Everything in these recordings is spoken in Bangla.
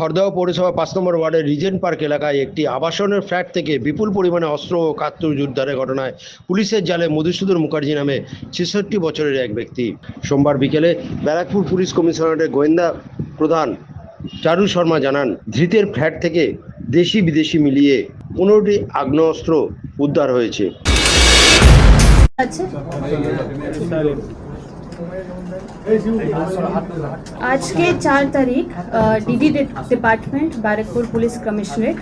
খড়দহ পৌরসভা পাঁচ নম্বর ওয়ার্ডের রিজেন্ট পার্ক এলাকায় একটি আবাসনের ফ্ল্যাট থেকে বিপুল পরিমাণে অস্ত্র ও কার্তুজ উদ্ধারের ঘটনায় পুলিশের জালে মধুসূদন মুখার্জি নামে ছেষট্টি বছরের এক ব্যক্তি। সোমবার বিকেলে ব্যারাকপুর পুলিশ কমিশনারের গোয়েন্দা প্রধান চারু শর্মা জানান, ধৃতের ফ্ল্যাট থেকে দেশি বিদেশি মিলিয়ে পনেরোটি আগ্নেয়াস্ত্র উদ্ধার হয়েছে। আছে আজকে চার তারিখ DD department Barrackpore police commissionerate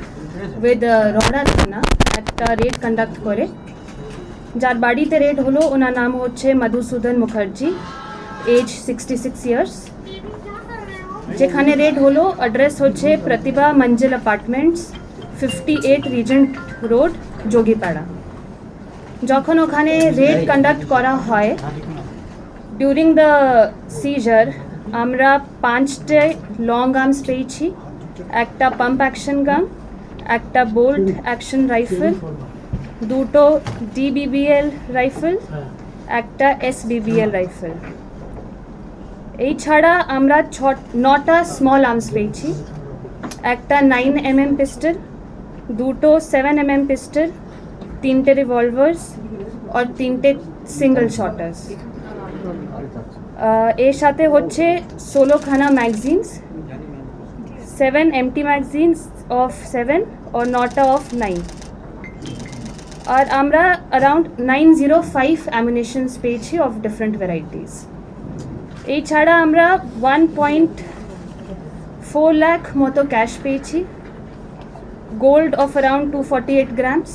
with Rahara থানা, একটা রেড কন্ডাক্ট করে। যার বাড়িতে রেড হলো, ওনার নাম হচ্ছে Madhusudan Mukherjee age sixty six years যেখানে রেড হলো অ্যাড্রেস হচ্ছে Pratibha Manzil apartments fifty eight Regent Road যোগীপাড়া। যখন ওখানে রেড কন্ডাক্ট করা হয় ডিউরিং দ্য সিজার আমরা পাঁচটে লং আর্মস পেয়েছি। একটা পাম্প অ্যাকশন গান একটা বোল্ট অ্যাকশন রাইফেল দুটো ডিবিবিএল রাইফেল একটা এসবিবিএল রাইফেল এই ছাড়া আমরা ছ, নটা স্মল আর্মস পেয়েছি। একটা নাইন এম এম পিস্টল দুটো সেভেন এম এম পিস্টল তিনটে রিভলভার্স আর তিনটে সিঙ্গল শটার্স এর সাথে হচ্ছে ষোলোখানা magazines seven empty magazines of seven ও নটা অফ নাইন আর আমরা around nine zero five ammunitions পেয়েছি অফ ডিফারেন্ট ভ্যারাইটিস এই ছাড়া আমরা ওয়ান পয়েন্ট ফোর ল্যাখ মতো ক্যাশ পেয়েছি। Gold of around two forty eight grams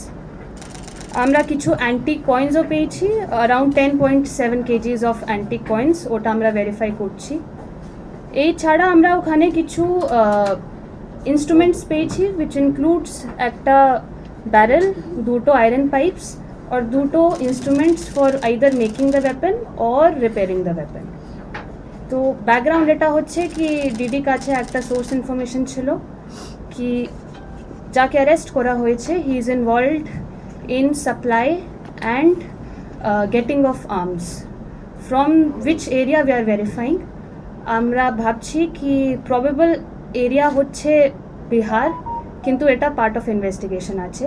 আমরা কিছু অ্যান্টিক কয়েন্সও পেয়েছি around ten point seven kgs of antique coins ওটা আমরা ভেরিফাই করছি। এই ছাড়া আমরা ওখানে কিছু ইনস্ট্রুমেন্টস পেয়েছি উইচ ইনক্লুডস একটা ব্যারেল দুটো আয়রন পাইপস আর দুটো instruments for either making the weapon or repairing the weapon তো ব্যাকগ্রাউন্ড এটা হচ্ছে কি ডিডি কাছে একটা সোর্স ইনফরমেশন ছিল, কি যাকে অ্যারেস্ট করা হয়েছে he is involved in supply and uh, getting of arms. From which area we are verifying? আমরা ভাবছি কি প্রবেবল এরিয়া হচ্ছে বিহার কিন্তু এটা পার্ট অফ ইনভেস্টিগেশন আছে।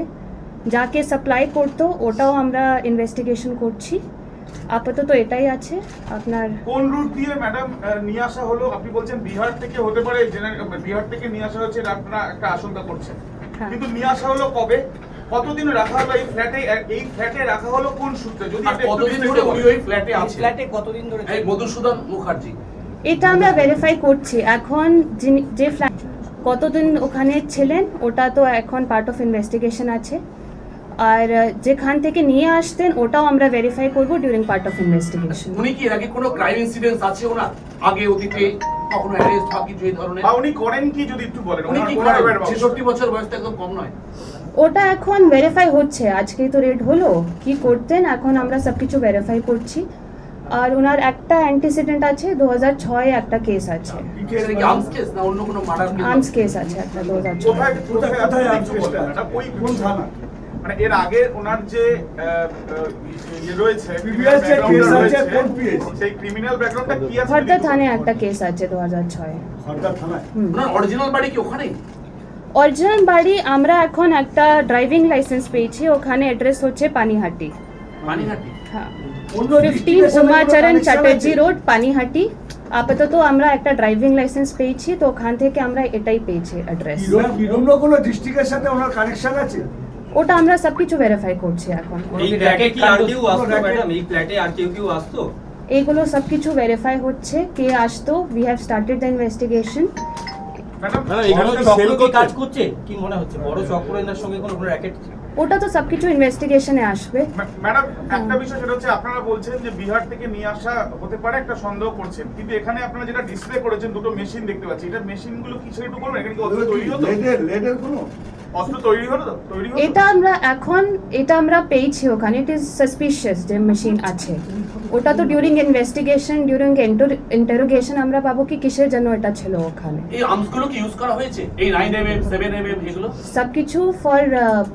যাকে সাপ্লাই করতো ওটাও আমরা ইনভেস্টিগেশন করছি। আপাতত এটাই আছে আপনার কোন রুট দিয়ে ম্যাডাম নিয়ে আসা হলো? আপনি বলছেন বিহার থেকে হতে পারে বিহার থেকে নিয়ে আসা হচ্ছে আপনারা একটা আশঙ্কা করছেন। হ্যাঁ। কিন্তু নিয়ে আসা হলো কবে? কতদিন রাখা হলো এই ফ্ল্যাটে এই ফ্ল্যাটে রাখা হলো কোন সূত্রে? যদি কতদিন ধরে উনি ওই ফ্ল্যাটে আছে ফ্ল্যাটে কতদিন ধরে এই মধুসূদন মুখার্জি। এটা আমরা ভেরিফাই করছি। এখন যে ফ্ল্যাট কতদিন ওখানে ছিলেন ওটা তো এখন পার্ট অফ ইনভেস্টিগেশন আছে। আর যেখান থেকে নিয়ে আসতেন ওটাও আমরা ভেরিফাই করব ডিউরিং পার্ট অফ ইনভেস্টিগেশন উনি কি এর আগে কোনো ক্রাইম ইনসিডেন্স আছে ওনার? আগে অতীতে কখনো অ্যারেস্ট বা কিছু এই ধরনের? বা উনি করেন কি যদি একটু বলেন? উনি কি করেন? ব্যাপারে ছেষট্টি বছর বয়স তো একদম কম নয়। ওটা এখন ভেরিফাই হচ্ছে। আজকেই তো রেট হলো। কি করতেন? এখন আমরা সব কিছু ভেরিফাই করছি। আর ওনার একটা অ্যান্টিসিডেন্ট আছে দু হাজার ছয় একটা কেস আছে। আর্মস কেস না অন্য কোনো মার্ডার আর্মস কেস আছে একটা দু হাজার ছয়। থানা? মানে এর আগে ওনার যে আহ, আহ, ইয়ে রয়েছে? সেই ক্রিমিনাল ব্যাকগ্রাউন্ডটা কি আছে থানায় একটা কেস আছে দু হাজার ছয়। থানায়? ওনার অরিজিনাল বাড়ি কি ওখানেই? অরিজিনাল বাড়ি আমরা এখন একটা ড্রাইভিং লাইসেন্স পেয়েছি ওখানে অ্যাড্রেস হচ্ছে পানিহাটি। হ্যাঁ। Fifteen Umacharan Chatterjee Road Panihati. আপাতত আমরা একটা ড্রাইভিং লাইসেন্স পেয়েছি তো ওখান থেকে আমরা এটাই পেয়েছি অ্যাড্রেস কোনো ডিস্ট্রিক্টের সাথে ওনার কানেকশন আছে? ওটা আমরা সব কিছু ভেরিফাই করছি এখন। এই ফ্ল্যাটে কি আর কেউ আসতো ম্যাডাম এই ফ্ল্যাটে আর কেউ কেউ আসতো? এইগুলো সব কিছু ভেরিফাই হচ্ছে কে আসতো we have started the investigation কাজ করছে? কি মনে হচ্ছে? বড় চক্র এনার সঙ্গে কোনো র্যাকেট ওটা তো সবকিছু ইনভেস্টিগেশনে আসবে। ম্যাডাম একটা বিষয় সেটা হচ্ছে আপনারা বলছেন যে বিহার থেকে নিয়ে আসা হতে পারে একটা সন্দেহ করছেন। কিন্তু এখানে আপনারা যেটা ডিসপ্লে করেছেন দুটো মেশিন দেখতে পাচ্ছি। এটা মেশিনগুলো কিছু একটু বলবেন? এখানে কি অস্ত্র তৈরি হতো? লেডের লেডের কোনো? অস্ত্র তৈরি হতো তৈরি হতো এটা আমরা এখন এটা আমরা পেয়েছি ওখানে। ইট ইজ সাসপিশিয়াস যে মেশিন আছে। ওটা তো ডিউরিং ইনভেস্টিগেশন ডিউরিং ইন্টারোগেশন আমরা পাবো কি কিসের জন্য এটা ছিল ওখানে। এই আর্মসগুলো কি ইউজ করা হয়েছে? এই nine M M seven M M এগুলো? সব কিছু ফর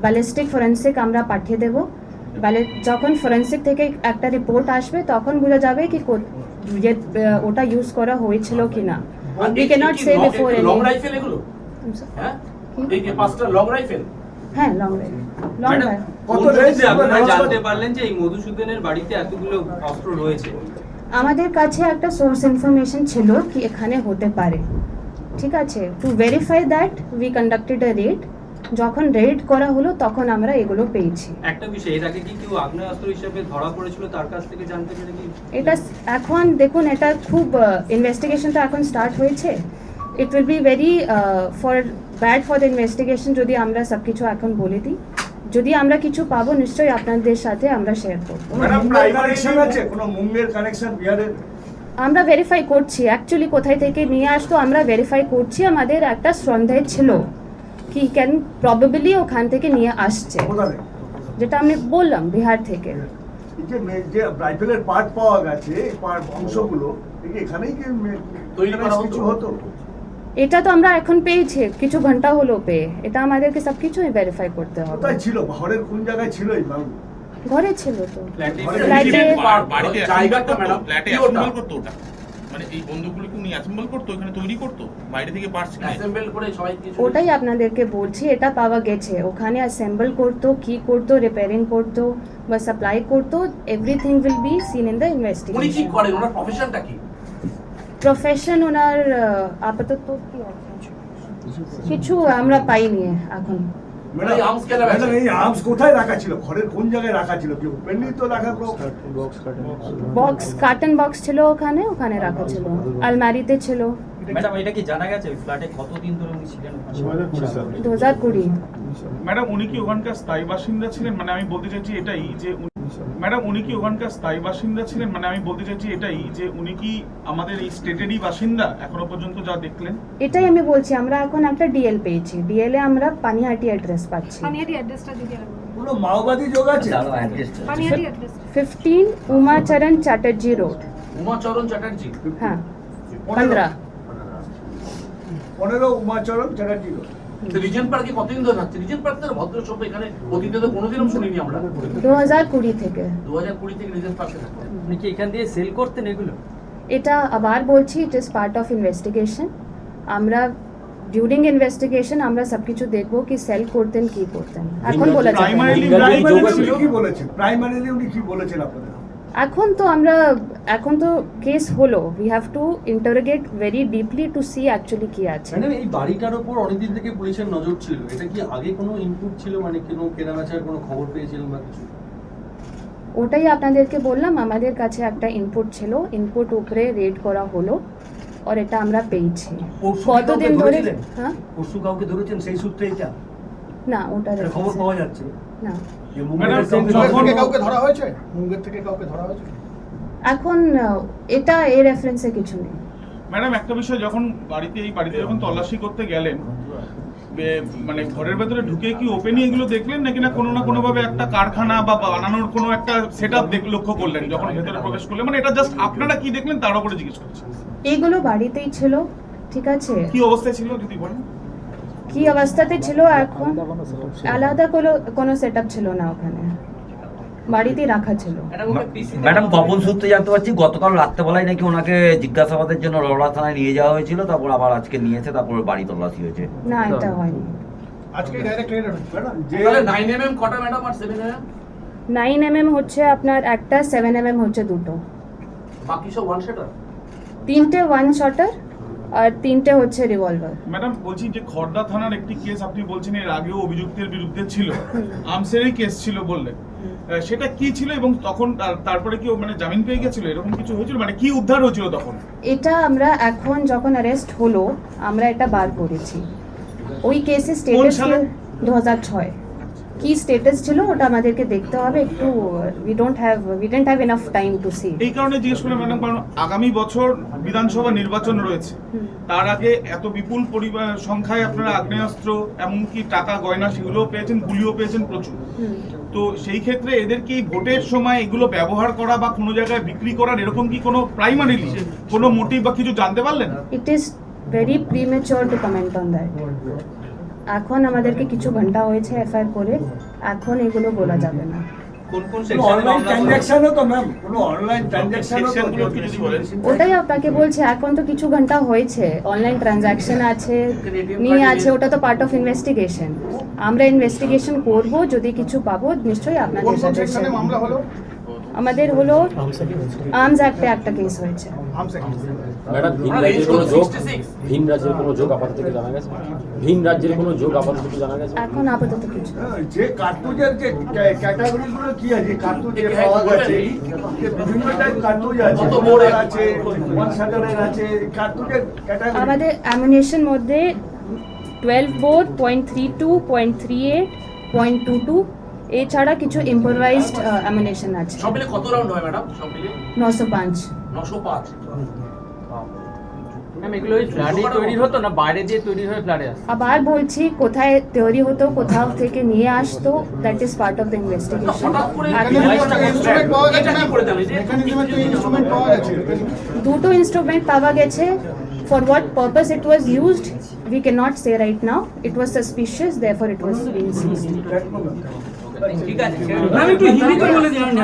ব্যালিস্টিক ফরেন্সিক আমরা পাঠিয়ে দেব। ব্যালে- যখন ফরেন্সিক থেকে একটা রিপোর্ট আসবে তখন বোঝা যাবে কি ওটা ইউজ করা হয়েছিল কিনা। We cannot say before long rifle এগুলো? হ্যাঁ? এই যে পাঁচটা লং রাইফেল হ্যাঁ লং রাইড লং রাইড কত সূত্রে আপনারা জানতে পারলেন যে এই মধুসূদনের বাড়িতে এতগুলো অস্ত্র রয়েছে। আমাদের কাছে একটা সোর্স ইনফরমেশন ছিল কি এখানে হতে পারে। ঠিক আছে? To verify that we conducted a raid যখন রেড করা হলো তখন আমরা এগুলো পেয়েছি। একটা বিষয় এর আগে কি কেউ আগ্নেয়াস্ত্র হিসেবে ধরা পড়েছিল? তার কাছ থেকে জানতে পেরে কি? এটা এখন দেখুন এটা খুব ইনভেস্টিগেশন তো এখন স্টার্ট হয়েছে। It will be very for bad for the investigation যদি আমরা সব কিছু এখন বলে দিই। যদি আমরা কিছু পাবো নিশ্চয়ই আপনাদের সাথে আমরা শেয়ার করব। আমরা ভেরিফাই করছি। অ্যাকচুয়ালি কোথায় থেকে নিয়ে আসতো আমরা ভেরিফাই করছি। আমাদের একটা সন্দেহ ছিল কি ক্যান প্রবাবলি ওখান থেকে নিয়ে আসছে। যেটা আমি বললাম বিহার থেকে। যে রাইফেলের পার্ট পাওয়া গেছে অংশগুলো এখানেই কি? কিছু হতো। এটা তো আমরা এখন পেয়েছি কিছু ঘণ্টা হলো পেয়ে। এটা আমাদেরকে সব কিছুই ভেরিফাই করতে হবে। কোথায় ছিল? ঘরের কোন জায়গায় ছিল এই বাবু? ঘরে ছিল তো। ফ্ল্যাটে ঘরে- ফ্ল্যাটে- বা- বাড়িতে ম্যাডাম ফ্ল্যাটে অ্যাসেম্বল করতো ওটা। মানে এই বন্দুকগুলো কি উনি অ্যাসেম্বল করতো এখানে তৈরি করতো? বাইরে থেকে পার্টস কিনে? অ্যাসেম্বল করে সবাই কিছু ওটাই আপনাদেরকে বলছি এটা পাওয়া গেছে। ওখানে অ্যাসেম্বল করতো কি করতো রিপেয়ারিং করতো বা সাপ্লাই করতো everything will be seen in the উনি কি করেন? ওনার প্রফেশনটা কি? প্রফেশন ওনার আপাতত কিছু আমরা পাইনি এখন। ম্যাডাম এই arms কেনা ম্যাডাম বেচে? এই আর্মস কোথায় রাখা ছিল? ঘরের কোন জায়গায় রাখা ছিল? তো রাখা বক্স কার্টন বক্স ছিল ওখানে ওখানে রাখা ছিল। আলমারিতে ছিল। ম্যাডাম এটা কি জানা গেছে? ওই ফ্ল্যাটে কতদিন ধরে উনি ছিলেন ম্যাডাম উনি কি ওখানকার স্থায়ী বাসিন্দা ছিলেন? মানে আমি বলতে চাইছি এটাই যে ম্যাডাম উনি কি ওখানকার স্থায়ী বাসিন্দা ছিলেন? মানে আমি বলতে চাইছি এটাই যে উনি কি আমাদের এই স্টেটেরই বাসিন্দা? এখনও পর্যন্ত যা দেখলেন। এটাই আমি বলছি আমরা এখন একটা ডিএল পেয়েছি। ডিএল এ আমরা পানিহাটি অ্যাড্রেস পাচ্ছি। পানিহাটি অ্যাড্রেসটা যদি আর মাওবাদী যোগ আছে? Panihati address fifteen Umacharan Chatterjee Road. Umacharan Chatterjee? হ্যাঁ। পনেরো। পনেরো উমাচরণ চ্যাটার্জি রোড। রিজেন্ট পার্কে কতদিন ধরে থাকছে? রিজেন্ট পার্ক তো ভদ্র সভ্য এখানে অতীতে তো কোনোদিনও শুনিনি আমরা। দু হাজার কুড়ি থেকে। দু হাজার কুড়ি থেকে রিজেন্ট পার্কে থাকতো উনি কি এখান দিয়ে সেল করতেন এগুলো? এটা আবার বলছি it is part of investigation আমরা ডিউরিং ইনভেস্টিগেশন আমরা সব কিছু দেখব কি সেল করতেন কি করতেন। এখন প্রাইমারিলি উনি কি বলেছেন? প্রাইমারিলি উনি কি বলেছেন আপনাদের? এখন তো আমরা এখন তো কেস হলো। We have to interrogate very deeply to see actually কি আছে। ম্যাডাম এই বাড়িটার উপর অনেকদিন থেকে পুলিশের নজর ছিল। এটা কি আগে কোনো ইনপুট ছিল? মানে কোনো কেনাবেচার কোনো খবর পেয়েছিলেন বা কিছু? ওটাই আপনাদেরকে বললাম। আমাদের কাছে একটা ইনপুট ছিল। ইনপুট উপরে রেড করা হলো আর এটা আমরা পেয়েছি। কতদিন ধরে হ্যাঁ? পরশু কাউকে ধরেছেন? সেই সূত্রে এটা? না ওটা এটা খবর পাওয়া যাচ্ছে। না। যে ম্যাডাম, মুম্বাইয়ের সঙ্গে যখন- কাউকে ধরা হয়েছে? মুঙ্গের থেকে কাউকে ধরা হয়েছে? এখন এটা এই রেফারেন্সে কিছু নেই। ম্যাডাম একটা বিষয় যখন বাড়িতে এই বাড়িতে যখন তল্লাশি করতে গেলেন মানে ঘরের ভেতরে ঢুকে কি ওপেনই এগুলো দেখলেন? নাকি না কোনো না কোনো ভাবে একটা কারখানা বা বানানোর কোনো একটা সেট আপ লক্ষ্য করলেন যখন ভেতরে প্রবেশ করলেন? মানে এটা জাস্ট আপনারা কি দেখলেন? তার উপরে জিজ্ঞেস করছি। এগুলো বাড়িতেই ছিল ঠিক আছে? কি অবস্থায় ছিল যদি বলেন? কি অবস্থাতে ছিল এখন? আলাদা কোনো কোনো সেট ছিল না ওখানে। বাড়িতেই রাখা ছিল। ম্যাডাম গোপন সূত্রে জানতে পারছি গতকাল রাত্রেবেলায় নাকি ওনাকে জিজ্ঞাসাবাদের জন্য রওলা থানায় নিয়ে যাওয়া হয়েছিল তারপর আবার আজকে নিয়েছে তারপর বাড়ি তল্লাশি হয়েছে। না এটা হয়নি। ম্যাডাম। যে তাহলে নাইন এম এম কটা ম্যাডাম আর seven M nine M M হচ্ছে আপনার একটা সেভেন এম এম হচ্ছে দুটো। বাকি সব ওয়ান সেটার তিনটে ওয়ান শটার আর তিনটে হচ্ছে রিভলভার ম্যাডাম বলছি যে খড়দা থানার একটি কেস আপনি বলছেন এর আগেও অভিযুক্তের বিরুদ্ধে ছিল। আমসেরই কেস ছিল বললেন সেটা কি ছিল এবং তখন তারপরে কি মানে জামিন পেয়ে গেছিল? এরকম কিছু হয়েছিল? মানে কি উদ্ধার হয়েছিল তখন? এটা আমরা এখন যখন অ্যারেস্ট হলো আমরা এটা বার করেছি। ওই কেসে স্টেটাস 2006 কি স্টেটাস ছিল ওটা আমাদেরকে দেখতে হবে। একটু we don't have we don't have enough time to see এই কারণে জিজ্ঞেস করে ম্যাডাম কারণ আগামী বছর বিধানসভা নির্বাচন রয়েছে। তার আগে এত বিপুল পরিমাণ সংখ্যায় আপনারা আগ্নেয়াস্ত্র এমনকি টাকা গয়না সেগুলোও পেয়েছেন গুলিও পেয়েছেন প্রচুর। তো সেই ক্ষেত্রে এদের কি ভোটের সময় এগুলো ব্যবহার করা বা কোনো জায়গায় বিক্রি করার এরকম কি কোনো প্রাইমারি প্রাইমারিলি কোনো মোটিভ বা কিছু জানতে পারলেন? It is very premature to comment on that এখন আমাদেরকে কিছু ঘণ্টা হয়েছে এফআইআর করে এখন এগুলো বলা যাবে না। কোন কোন অনলাইন সেকশনে ট্রানজাকশনও তো ম্যাম কোনো অনলাইন ট্রানজাকশনও সেকশনগুলো তো একটু যদি বলেন। ওটাই আপনাকে বলছে এখন তো কিছু ঘণ্টা হয়েছে অনলাইন ট্রানজাকশন আছে নিয়ে আছে ওটা তো পার্ট অফ ইনভেস্টিগেশন আমরা ইনভেস্টিগেশন করব যদি কিছু পাবো নিশ্চয়ই আপনাদের আমাদের হলো আর্মস অ্যাক্টে একটা কেস হয়েছে। ম্যাডাম ভিন রাজ্যের কোনো যোগ ভিন রাজ্যের কোনো যোগ আপাতত কি জানা গেছে? ভিন রাজ্যের কোনো যোগ আপাতত কি জানা গেছে? এখন আপাতত কিছু হ্যাঁ, যে কার্তুজের যে ক্যাটাগরি গুলো কি আছে? পাওয়া গেছে বিভিন্ন টাইপ কার্তুজ আছে কত আছে ওয়ান আছে ক্যাটাগরি আমাদের মধ্যে 12 0.32 0.38 0.22 এছাড়া কিছু ইম্প্রোভাইজড অ্যামিনেশন আছে। সব মিলে কত রাউন্ড হয় ম্যাডাম সব মিলে? নশো পাঁচ। নশো পাঁচ। ম্যাম এগুলো ওই ফ্ল্যাটে তৈরি হতো না? বাইরে দিয়ে তৈরি হয়ে ফ্ল্যাটে আসে আবার বলছি কোথায় তৈরি হতো কোথাও থেকে নিয়ে আসতো that is part of the investigation দুটো ইনস্ট্রুমেন্ট পাওয়া গেছে। For what purpose it was used we cannot say right now. It was suspicious therefore it was being seized ঠিক আছে আমি একটু হিন্দিতে বলে দিন